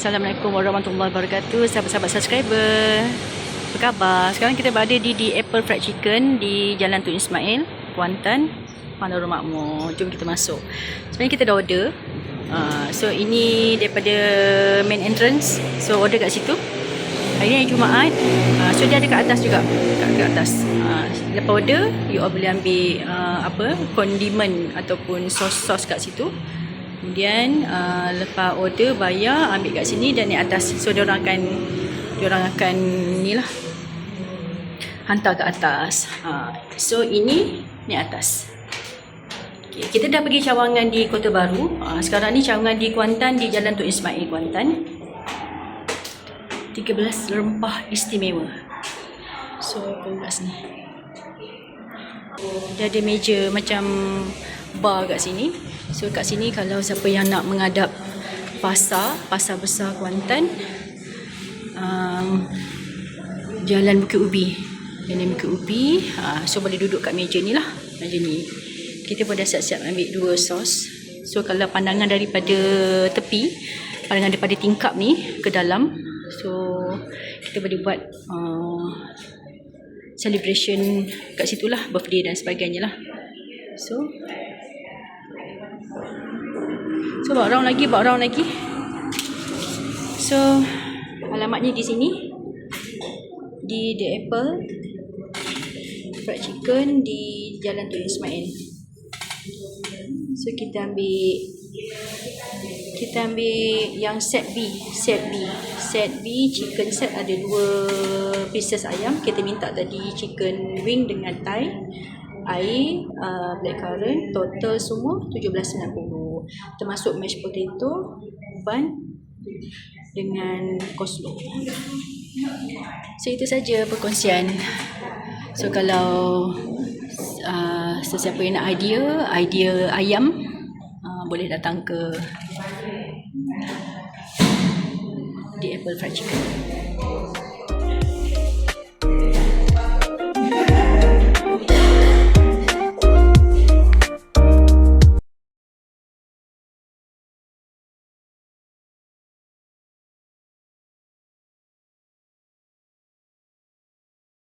Assalamualaikum warahmatullahi wabarakatuh Sahabat-sahabat subscriber. Apa khabar? Sekarang kita berada di di Apple Fried Chicken Di Jalan Tun Ismail Kuantan Pandaru Makmur. Jom kita masuk. Sebenarnya kita dah order. Uh, So ini daripada main entrance. So order kat situ. Hari ni hari Jumaat. Uh, So dia ada kat atas juga. Kat, kat atas. Uh, Lepas order You all boleh ambil uh, Apa Kondimen Ataupun sos-sos kat situ Kemudian uh, lepas order bayar ambil kat sini dan naik atas. So dia orang akan dia orang akan ni lah hantar ke atas. Uh, so ini naik atas. Okay, kita dah pergi cawangan di Kota Baru. Uh, sekarang ni cawangan di Kuantan di Jalan Tun Ismail Kuantan. 13 rempah istimewa. So kau sini. Dia ada meja macam bar kat sini. So kat sini kalau siapa yang nak menghadap pasar, pasar besar Kuantan, um, Jalan Bukit Ubi. Jalan Bukit Ubi. Uh, so boleh duduk kat meja ni lah. Meja ni. Kita pun dah siap-siap ambil dua sos. So kalau pandangan daripada tepi, pandangan daripada tingkap ni ke dalam. So kita boleh buat uh, celebration kat situ lah. Birthday dan sebagainya lah. So So bawa round lagi, bawa round lagi. So alamatnya di sini. Di The Apple Fried Chicken di Jalan Tun Ismail. So kita ambil kita ambil yang set B, set B. Set B chicken set ada dua pieces ayam. Kita minta tadi chicken wing dengan thai air, uh, blackcurrant, total semua 17.90 termasuk mashed potato, bun dengan coleslaw. So itu saja perkongsian. So kalau uh, sesiapa yang nak idea, idea ayam uh, boleh datang ke The Apple Fried Chicken.